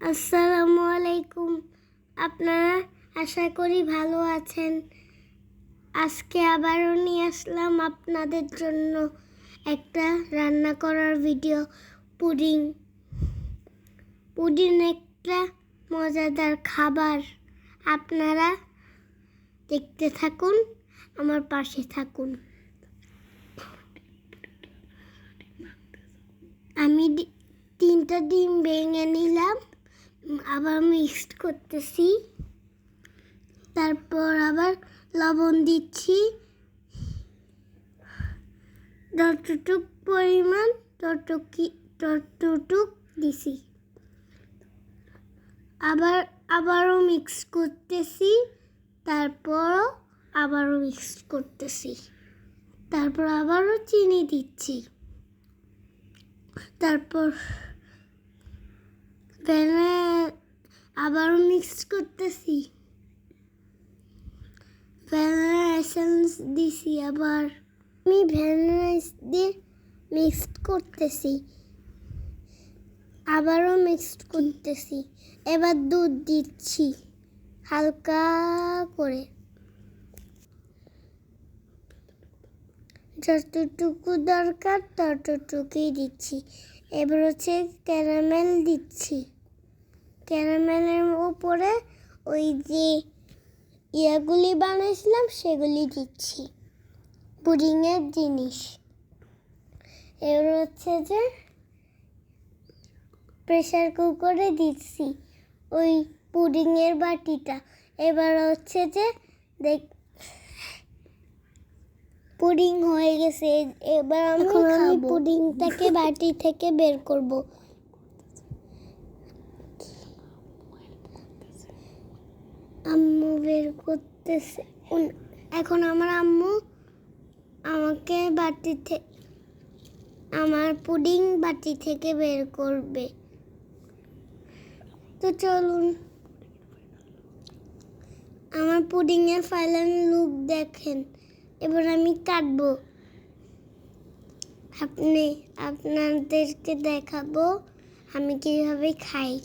আসসালামু আলাইকুম। আপনারা আশা করি ভালো আছেন। আজকে আবারও নিয়ে আসলাম আপনাদের জন্য একটা রান্না করার ভিডিও, পুডিং। পুডিং একটা মজাদার খাবার। আপনারা দেখতে থাকুন, আমার পাশে থাকুন। আমি তিনটা ডিম ভেঙে নিলাম। আবার মিক্সড করতেছি। তারপর আবার লবণ দিচ্ছি। যতটুক পরিমাণ ততটুকি ততটুক দিছি। আবার, আবারও মিক্স করতেছি। তারপরও আবারও মিক্স করতেছি। তারপর আবারও চিনি দিচ্ছি। তারপর ভ্যানা আবারও মিক্স করতেছি। ভ্যানিলা এসেন্স দিছি আবার। আমি ভ্যানিলা দিয়ে মিক্স করতেছি। আবারও মিক্সড করতেছি। এবার দুধ দিচ্ছি হালকা করে। যতটুকু দরকার ততটুকুই দিচ্ছি। এবার হচ্ছে ক্যারামেল দিচ্ছি। ক্যারামেলের উপরে ওই যে ইয়াগুলি বানাইছিলাম সেগুলি দিচ্ছি। পুডিংয়ের জিনিস। এবার হচ্ছে যে প্রেশার কুকারে দিচ্ছি ওই পুডিংয়ের বাটিটা। এবার হচ্ছে যে দেখ পুডিং হয়ে গেছে এবার আমি পুডিংটাকে বাটি থেকে বের করব। আম্মু বের করতেছে। এখন আমার আম্মু আমাকে বাটি থেকে আমার পুডিং বাটি থেকে বের করবে। তো চলুন। আমার পুডিংয়ের ফাইনাল লুক দেখেন। এবার আমি কাটবো। আপনি, আপনাদেরকে দেখাবো আমি কীভাবে খাই।